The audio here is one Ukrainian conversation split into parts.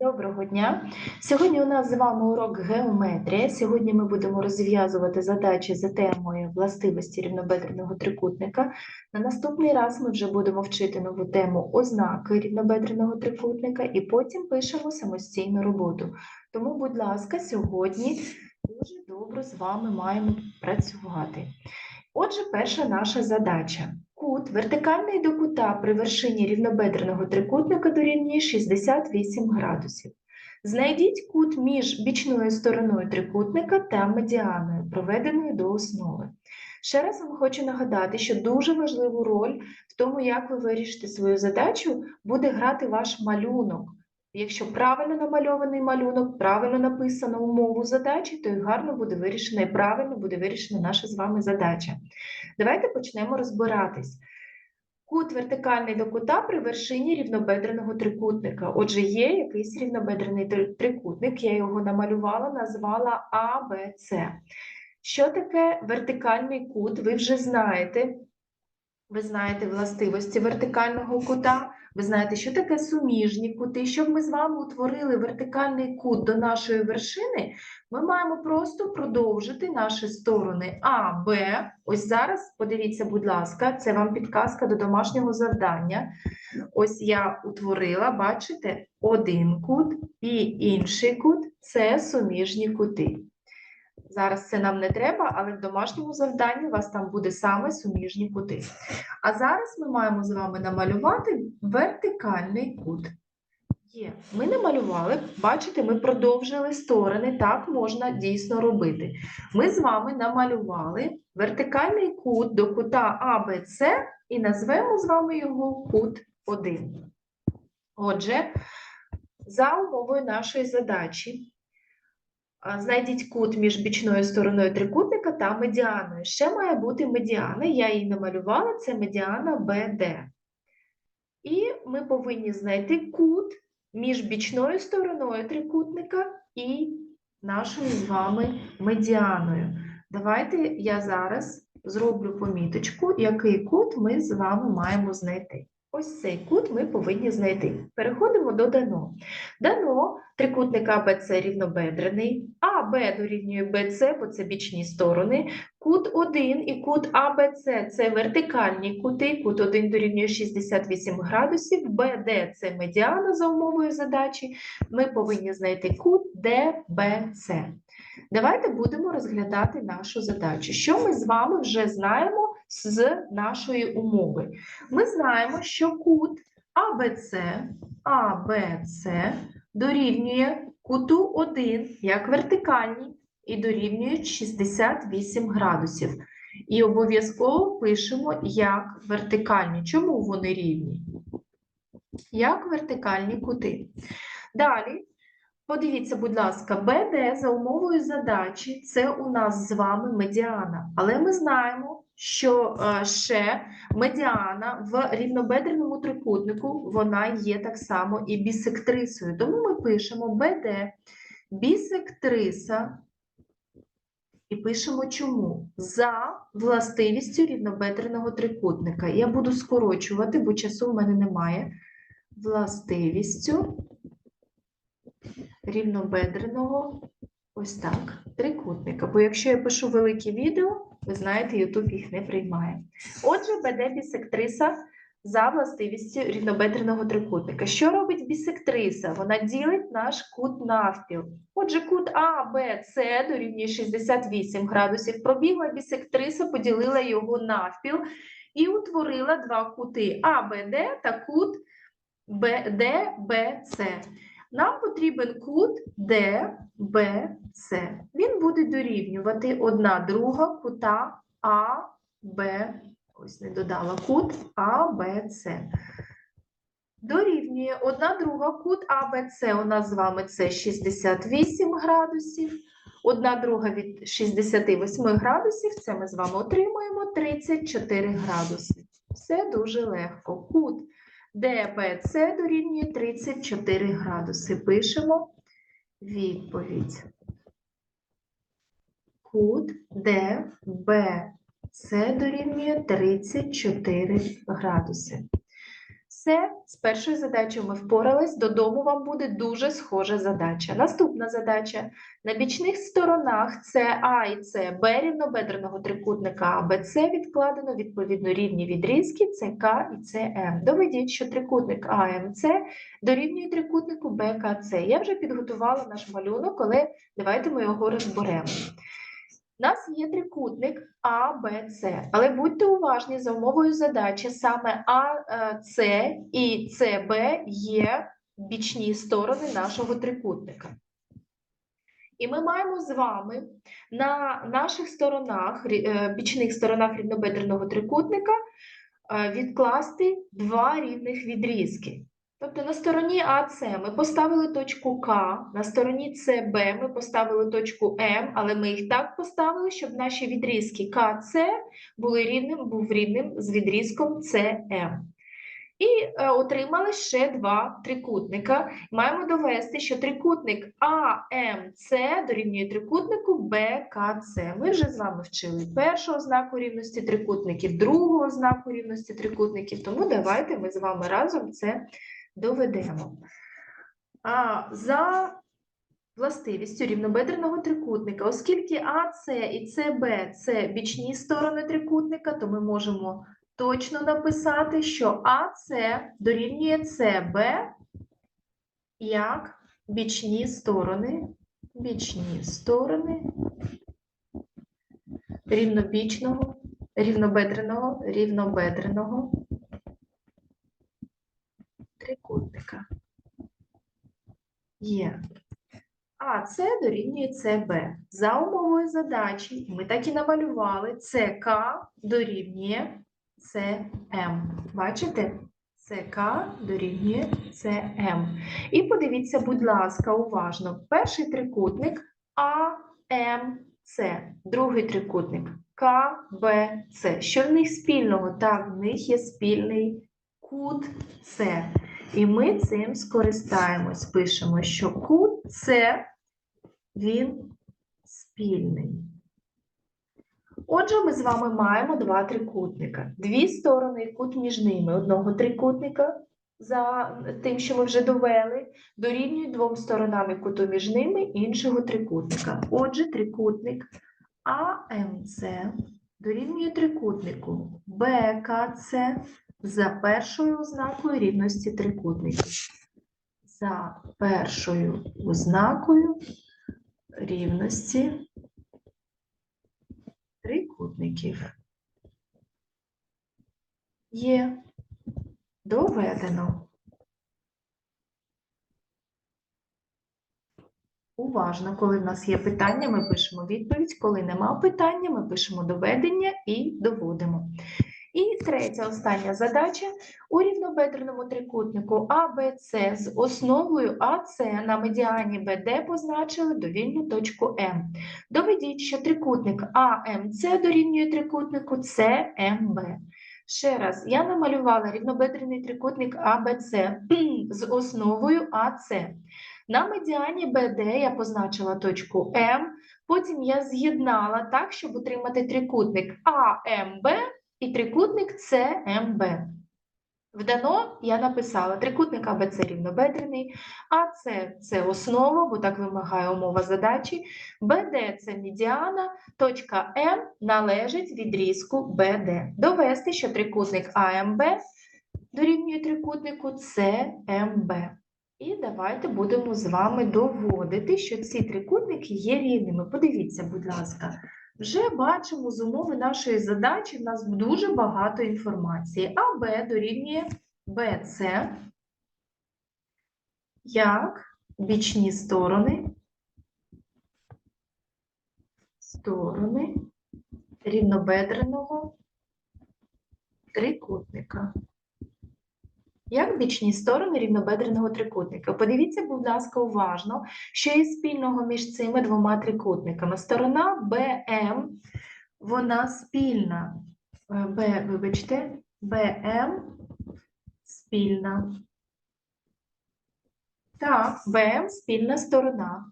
Доброго дня! Сьогодні у нас з вами урок геометрія. Сьогодні ми будемо розв'язувати задачі за темою властивості рівнобедреного трикутника. На наступний раз ми вже будемо вчити нову тему ознаки рівнобедреного трикутника і потім пишемо самостійну роботу. Тому, будь ласка, сьогодні дуже добре з вами маємо працювати. Отже, перша наша задача. Кут вертикальний до кута при вершині рівнобедреного трикутника дорівнює 68 градусів. Знайдіть кут між бічною стороною трикутника та медіаною, проведеною до основи. Ще раз вам хочу нагадати, що дуже важливу роль в тому, як ви вирішите свою задачу, буде грати ваш малюнок. Якщо правильно намальований малюнок, правильно написано умову задачі, то і гарно буде вирішена і правильно буде вирішена наша з вами задача. Давайте почнемо розбиратись. Кут вертикальний до кута при вершині рівнобедреного трикутника. Отже, є якийсь рівнобедрений трикутник, я його намалювала, назвала А. Що таке вертикальний кут? Ви вже знаєте. Ви знаєте властивості вертикального кута, ви знаєте, що таке суміжні кути. Щоб ми з вами утворили вертикальний кут до нашої вершини, ми маємо просто продовжити наші сторони А, Б. Ось зараз, подивіться, будь ласка, це вам підказка до домашнього завдання. Ось я утворила, бачите, один кут і інший кут це суміжні кути. Зараз це нам не треба, але в домашньому завданні у вас там буде саме суміжні кути. А зараз ми маємо з вами намалювати вертикальний кут. Є. Ми намалювали, бачите, ми продовжили сторони, так можна дійсно робити. Ми з вами намалювали вертикальний кут до кута АБЦ і назвемо з вами його кут 1. Отже, за умовою нашої задачі, знайдіть кут між бічною стороною трикутника та медіаною. Ще має бути медіана, я її намалювала, це медіана BD. І ми повинні знайти кут між бічною стороною трикутника і нашою з вами медіаною. Давайте я зараз зроблю поміточку, який кут ми з вами маємо знайти. Ось цей кут ми повинні знайти. Переходимо до дано. Дано трикутник АБЦ рівнобедрений, АБ дорівнює БЦ, бо це бічні сторони. Кут 1 і кут АБЦ це вертикальні кути, кут 1 дорівнює 68 градусів, БД це медіана за умовою задачі. Ми повинні знайти кут ДБЦ. Давайте будемо розглядати нашу задачу. Що ми з вами вже знаємо з нашої умови? Ми знаємо, що кут АБЦ, АБЦ дорівнює куту 1 як вертикальній і дорівнює 68 градусів. І обов'язково пишемо як вертикальні. Чому вони рівні? Як вертикальні кути. Далі, подивіться, будь ласка, БД за умовою задачі це у нас з вами медіана. Але ми знаємо, що е, ще медіана в рівнобедреному трикутнику вона є так само і бісектрисою. Тому ми пишемо БД бісектриса і пишемо чому? За властивістю рівнобедреного трикутника. Я буду скорочувати, бо часу в мене немає. Властивістю рівнобедреного ось так, трикутника. Бо якщо я пишу великі відео, ви знаєте, YouTube їх не приймає. Отже, БД бісектриса за властивістю рівнобедреного трикутника. Що робить бісектриса? Вона ділить наш кут навпіл. Отже, кут А, Б, С дорівнює 68 градусів. Пробігла бісектриса, поділила його навпіл і утворила два кути АБД та кут ДБЦ. Нам потрібен кут ДБЦ. Він буде дорівнювати одна друга кута АБ. Ось не додала кут АБЦ. Дорівнює одна друга кут АБЦ. У нас з вами це 68 градусів. Одна друга від 68 градусів. Це ми з вами отримуємо 34 градуси. Все дуже легко. Кут ДБЦ дорівнює 34 градуси. Пишемо відповідь. Кут ДБЦ дорівнює 34 градуси. Все, з першою задачею ми впорались. Додому вам буде дуже схожа задача. Наступна задача. На бічних сторонах СА і СБ рівнобедреного трикутника АБЦ відкладено відповідно рівні відрізки СК і СМ. Доведіть, що трикутник АМЦ дорівнює трикутнику БКЦ. Я вже підготувала наш малюнок, але давайте ми його розберемо. У нас є трикутник А, Б, С, але будьте уважні за умовою задачі, саме А, е, С і СБ є бічні сторони нашого трикутника. І ми маємо з вами на наших сторонах, е, бічних сторонах рівнобедреного трикутника е, відкласти два рівних відрізки. Тобто на стороні АС ми поставили точку К, на стороні СБ ми поставили точку М, але ми їх так поставили, щоб наші відрізки КС були рівним, був рівним з відрізком СМ. І е, отримали ще два трикутника. Маємо довести, що трикутник АМЦ дорівнює трикутнику БКЦ. Ми вже з вами вчили першого знаку рівності трикутників, другого знаку рівності трикутників, тому давайте ми з вами разом це доведемо. А, за властивістю рівнобедреного трикутника, оскільки АС і СБ – це бічні сторони трикутника, то ми можемо точно написати, що АС дорівнює СБ як бічні сторони, бічні сторони рівнобічного, рівнобедреного, рівнобедреного трикутника. Є. Це дорівнює СБ. За умовою задачі ми так і намалювали СК дорівнює СМ. Бачите? СК дорівнює СМ. І подивіться, будь ласка, уважно. Перший трикутник АМЦ, другий трикутник КБЦ. Що в них спільного? Так, в них є спільний кут С. І ми цим скористаємось. Пишемо, що кут С він спільний. Отже, ми з вами маємо два трикутника. Дві сторони і кут між ними одного трикутника, за тим, що ми вже довели, дорівнюють двом сторонам і куту між ними іншого трикутника. Отже, трикутник АМЦ дорівнює трикутнику БКЦ за першою ознакою рівності трикутників. За першою ознакою рівності трикутників. Є доведено. Уважно, коли в нас є питання, ми пишемо відповідь. Коли нема питання, ми пишемо доведення і доводимо. І третя остання задача. У рівнобедреному трикутнику АБЦ з основою АЦ на медіані БД позначили довільну точку М. Доведіть, що трикутник АМЦ дорівнює трикутнику СМБ. Ще раз, я намалювала рівнобедрений трикутник АБЦ з основою АЦ. На медіані БД я позначила точку М, потім я з'єднала так, щоб отримати трикутник АМБ і трикутник СМБ. Вдано я написала трикутник АБЦ рівнобедрений, АЦ – це основа, бо так вимагає умова задачі, БД – це медіана, точка М належить відрізку БД. Довести, що трикутник АМБ дорівнює трикутнику СМБ. І давайте будемо з вами доводити, що ці трикутники є рівними. Подивіться, будь ласка. Вже бачимо з умови нашої задачі, в нас дуже багато інформації. АБ дорівнює БЦ як бічні сторони, сторони рівнобедреного трикутника. Як бічні сторони рівнобедреного трикутника. Подивіться, будь ласка, уважно, що є спільного між цими двома трикутниками. Сторона БМ, вона спільна. Е, Б, вибачте, БМ спільна. Так, БМ спільна сторона.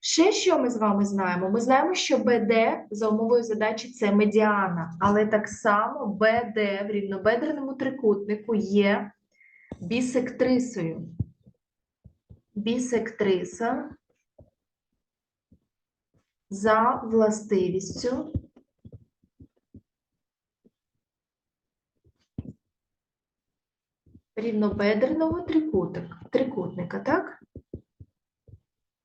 Ще що ми з вами знаємо? Ми знаємо, що БД за умовою задачі це медіана, але так само БД в рівнобедреному трикутнику є бісектрисою. Бісектриса за властивістю рівнобедреного трикутника, так?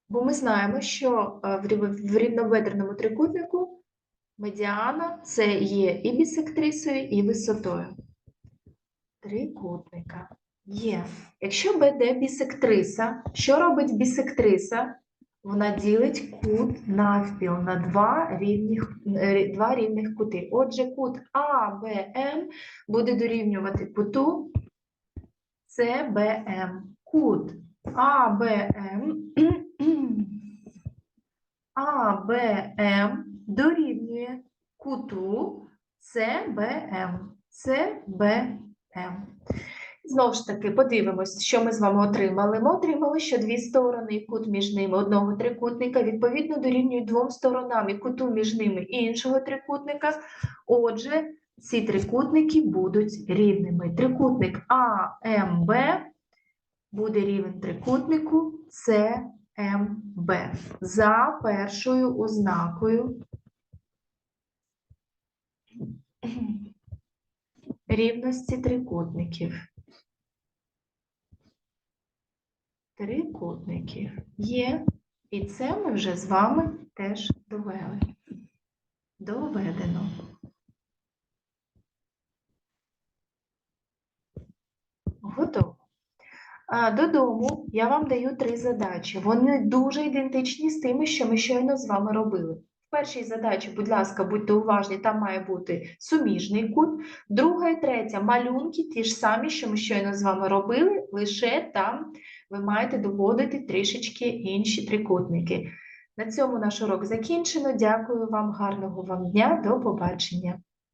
Бо ми знаємо, що е, в рів- в рівнобедреному трикутнику медіана це є і бісектрисою, і висотою. Трикутника. Є. Якщо БД бісектриса, що робить бісектриса? Вона ділить кут навпіл на два рівних, е, два рівних кути. Отже, кут АБМ буде дорівнювати куту СБМ. Кут АБМ АБМ дорівнює куту СБМ. СБМ. Знову ж таки, подивимось, що ми з вами отримали. Ми отримали, що дві сторони і кут між ними одного трикутника відповідно дорівнюють двом сторонам і куту між ними іншого трикутника. Отже, ці трикутники будуть рівними. Трикутник АМБ буде рівень трикутнику СМБ за першою ознакою рівності трикутників. Трикутників є, і це ми вже з вами теж довели. Доведено. Готово. Додому я вам даю три задачі. Вони дуже ідентичні з тими, що ми щойно з вами робили. В першій задачі, будь ласка, будьте уважні, там має бути суміжний кут. Друга і третя малюнки ті ж самі, що ми щойно з вами робили, лише там ви маєте доводити трішечки інші трикутники. На цьому наш урок закінчено. Дякую вам, гарного вам дня, до побачення.